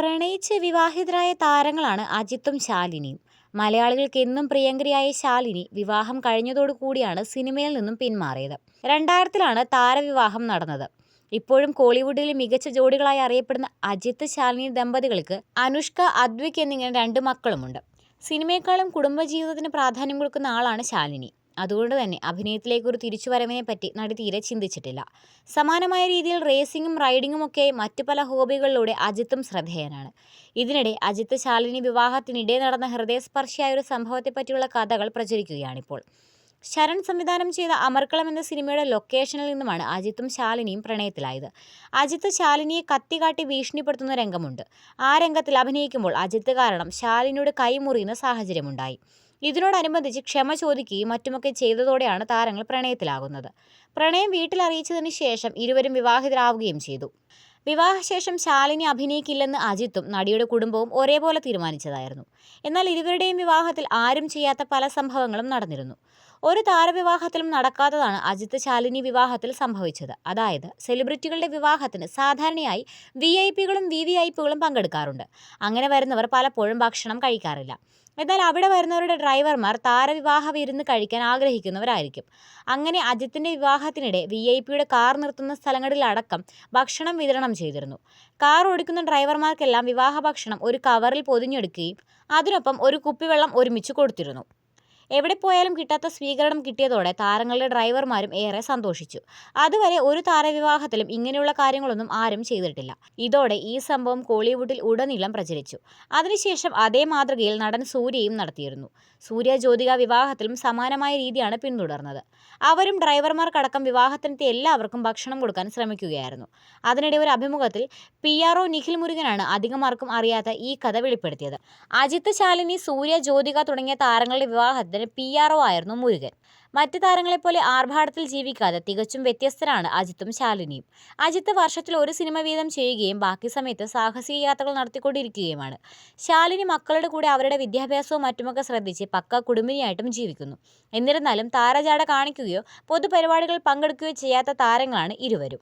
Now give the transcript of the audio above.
പ്രണയിച്ച് വിവാഹിതരായ താരങ്ങളാണ് അജിത്തും ശാലിനിയും. മലയാളികൾക്ക് എന്നും പ്രിയങ്കരിയായ ശാലിനി വിവാഹം കഴിഞ്ഞതോടുകൂടിയാണ് സിനിമയിൽ നിന്നും പിന്മാറിയത്. രണ്ടായിരത്തിലാണ് താരവിവാഹം നടന്നത്. ഇപ്പോഴും കോളിവുഡിലെ മികച്ച ജോഡികളായി അറിയപ്പെടുന്ന അജിത്ത് ശാലിനി ദമ്പതികൾക്ക് അനുഷ്ക അദ്വിക് എന്നിങ്ങനെ രണ്ട് മക്കളുമുണ്ട്. സിനിമയെക്കാളും കുടുംബജീവിതത്തിന് പ്രാധാന്യം കൊടുക്കുന്ന ആളാണ് ശാലിനി. അതുകൊണ്ട് തന്നെ അഭിനയത്തിലേക്ക് ഒരു തിരിച്ചുവരവിനെ പറ്റി നടി തീരെ ചിന്തിച്ചിട്ടില്ല. സമാനമായ രീതിയിൽ റേസിംഗും റൈഡിങ്ങും ഒക്കെ മറ്റു പല ഹോബികളിലൂടെ അജിത്തും ശ്രദ്ധേയനാണ്. ഇതിനിടെ അജിത്ത് ശാലിനി വിവാഹത്തിനിടെ നടന്ന ഹൃദയസ്പർശിയായ ഒരു സംഭവത്തെപ്പറ്റിയുള്ള കഥകൾ പ്രചരിക്കുകയാണിപ്പോൾ. ശരൺ സംവിധാനം ചെയ്ത അമർക്കളം എന്ന സിനിമയുടെ ലൊക്കേഷനിൽ നിന്നുമാണ് അജിത്തും ശാലിനിയും പ്രണയത്തിലായത്. അജിത്ത് ശാലിനിയെ കത്തികാട്ടി ഭീഷണിപ്പെടുത്തുന്ന രംഗമുണ്ട്. ആ രംഗത്തിൽ അഭിനയിക്കുമ്പോൾ അജിത്ത് കാരണം ശാലിനിയുടെ കൈമുറിയുന്ന സാഹചര്യമുണ്ടായി. ഇതിനോടനുബന്ധിച്ച് ക്ഷമ ചോദിക്കുകയും മറ്റുമൊക്കെ ചെയ്തതോടെയാണ് താരങ്ങൾ പ്രണയത്തിലാകുന്നത്. പ്രണയം വീട്ടിൽ അറിയിച്ചതിന് ശേഷം ഇരുവരും വിവാഹിതരാവുകയും ചെയ്തു. വിവാഹശേഷം ശാലിനി അഭിനയിക്കില്ലെന്ന് അജിത്തും നടിയുടെ കുടുംബവും ഒരേപോലെ തീരുമാനിച്ചതായിരുന്നു. എന്നാൽ ഇരുവരുടെയും വിവാഹത്തിൽ ആരും ചെയ്യാത്ത പല സംഭവങ്ങളും നടന്നിരുന്നു. ഒരു താരവിവാഹത്തിലും നടക്കാത്തതാണ് അജിത് ശാലിനി വിവാഹത്തിൽ സംഭവിച്ചത്. അതായത് സെലിബ്രിറ്റികളുടെ വിവാഹത്തിന് സാധാരണയായി വി ഐ പികളും വി വി ഐ പികളും പങ്കെടുക്കാറുണ്ട്. അങ്ങനെ വരുന്നവർ പലപ്പോഴും ഭക്ഷണം കഴിക്കാറില്ല. എന്നാൽ അവിടെ വരുന്നവരുടെ ഡ്രൈവർമാർ താരവിവാഹ വിരുന്ന് കഴിക്കാൻ ആഗ്രഹിക്കുന്നവരായിരിക്കും. അങ്ങനെ അജിത്തിന്റെ വിവാഹത്തിനിടെ വി ഐ പിയുടെ കാർ നിർത്തുന്ന സ്ഥലങ്ങളിലടക്കം ഭക്ഷണം വിതരണം ചെയ്തിരുന്നു. കാർ ഓടിക്കുന്ന ഡ്രൈവർമാർക്കെല്ലാം വിവാഹ ഭക്ഷണം ഒരു കവറിൽ പൊതിഞ്ഞെടുക്കുകയും അതിനൊപ്പം ഒരു കുപ്പിവെള്ളം ഒരുമിച്ച് കൊടുത്തിരുന്നു. എവിടെ പോയാലും കിട്ടാത്ത സ്വീകരണം കിട്ടിയതോടെ താരങ്ങളുടെ ഡ്രൈവർമാരും ഏറെ സന്തോഷിച്ചു. അതുവരെ ഒരു താരവിവാഹത്തിലും ഇങ്ങനെയുള്ള കാര്യങ്ങളൊന്നും ആരും ചെയ്തിട്ടില്ല. ഇതോടെ ഈ സംഭവം കോളിവുഡിൽ ഉടനീളം പ്രചരിച്ചു. അതിനുശേഷം അതേ മാതൃകയിൽ നടൻ സൂര്യയും നടത്തിയിരുന്നു. സൂര്യ ജ്യോതിക വിവാഹത്തിലും സമാനമായ രീതിയാണ് പിന്തുടർന്നത്. അവരും ഡ്രൈവർമാർക്കടക്കം വിവാഹത്തിനെത്തി എല്ലാവർക്കും ഭക്ഷണം കൊടുക്കാൻ ശ്രമിക്കുകയായിരുന്നു. അതിനിടെ ഒരു അഭിമുഖത്തിൽ പി ആർ ഒ നിഖിൽ മുരുകനാണ് അധികമാർക്കും അറിയാത്ത ഈ കഥ വെളിപ്പെടുത്തിയത്. അജിത് ശാലിനി സൂര്യ ജ്യോതിക തുടങ്ങിയ താരങ്ങളുടെ വിവാഹത്തിന് പി ആർ ഒ ആയിരുന്നു മുരുകൻ. മറ്റ് താരങ്ങളെപ്പോലെ ആർഭാടത്തിൽ ജീവിക്കാതെ തികച്ചും വ്യത്യസ്തരാണ് അജിത്തും ശാലിനിയും. അജിത്ത് വർഷത്തിൽ ഒരു സിനിമ വീതം ചെയ്യുകയും ബാക്കി സമയത്ത് സാഹസിക യാത്രകൾ നടത്തിക്കൊണ്ടിരിക്കുകയുമാണ്. ശാലിനി മക്കളുടെ കൂടെ അവരുടെ വിദ്യാഭ്യാസവും മറ്റുമൊക്കെ ശ്രദ്ധിച്ച് പക്ക കുടുംബിനിയായിട്ടും ജീവിക്കുന്നു. എന്നിരുന്നാലും താരജാട കാണിക്കുകയോ പൊതുപരിപാടികൾ പങ്കെടുക്കുകയോ ചെയ്യാത്ത താരങ്ങളാണ് ഇരുവരും.